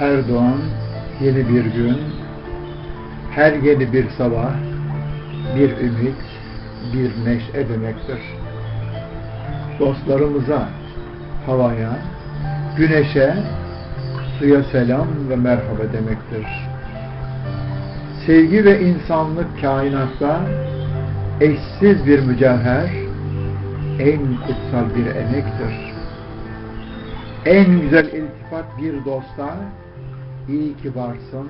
Her doğan yeni bir gün, her yeni bir sabah, bir ümit, bir neşe demektir. Dostlarımıza, havaya, güneşe, suya selam ve merhaba demektir. Sevgi ve insanlık kainatta eşsiz bir mücevher, en kutsal bir emektir. En güzel iltifat bir dosta, iyi ki varsın,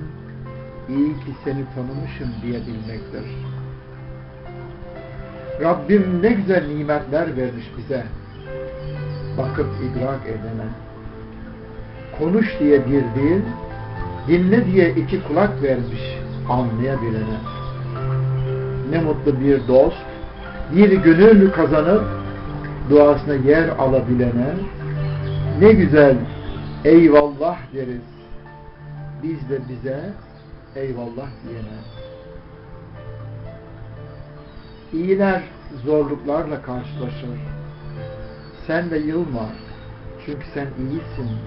iyi ki seni tanımışım diyebilmektir. Rabbim ne güzel nimetler vermiş bize, bakıp idrak edene. Konuş diye bir dil, dinle diye iki kulak vermiş anlayabilene. Ne mutlu bir dost, bir gönül kazanıp duasına yer alabilene, ne güzel eyvallah deriz. Biz de bize eyvallah diyene. İyiler zorluklarla karşılaşır. Sen de yılma. Çünkü sen iyisin.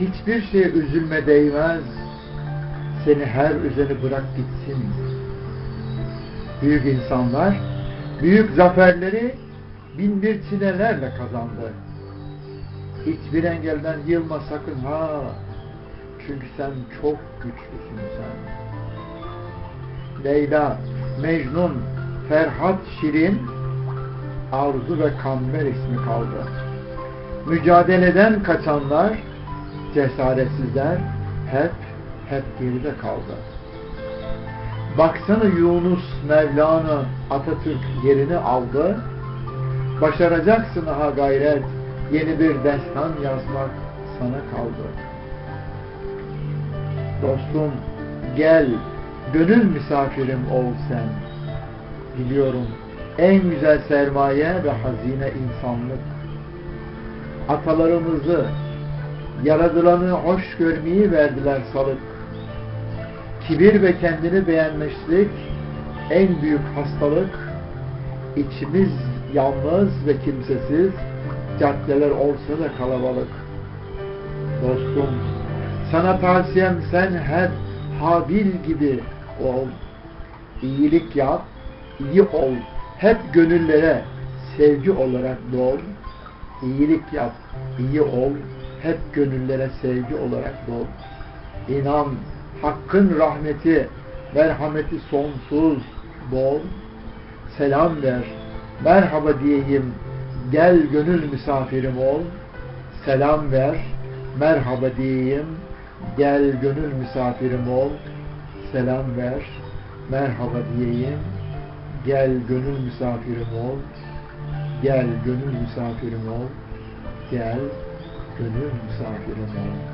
Hiçbir şeye üzülme değmez. Seni her üzeri bırak gitsin. Büyük insanlar büyük zaferleri bin bir çilelerle kazandı. Hiçbir engelden yılma sakın ha. Çünkü sen çok güçlüsün sen. Leyla, Mecnun, Ferhat Şirin, Arzu ve Kamber ismi kaldı. Mücadeleden kaçanlar, cesaretsizler hep hep geride kaldı. Baksana Yunus Mevlana Atatürk yerini aldı. Başaracaksın ha gayret, yeni bir destan yazmak sana kaldı. Dostum gel, gönül misafirim ol sen. Biliyorum en güzel sermaye ve hazine insanlık. Atalarımızı yaradılanı hoş görmeyi verdiler salık. Kibir ve kendini beğenmişlik en büyük hastalık. İçimiz yalnız ve kimsesiz, caddeler olsa da kalabalık. Dostum, sana tavsiyem sen hep Habil gibi ol. İyilik yap, iyi ol. Hep gönüllere sevgi olarak doğ. İyilik yap, iyi ol. Hep gönüllere sevgi olarak doğ. İnan, Hakkın rahmeti, merhameti sonsuz, bol. Selam ver, merhaba diyeyim, gel gönül misafirim ol. Selam ver, merhaba diyeyim, gel gönül misafirim ol. Selam ver, merhaba diyeyim, gel gönül misafirim ol. Gel gönül misafirim ol. Gel gönül misafirim ol.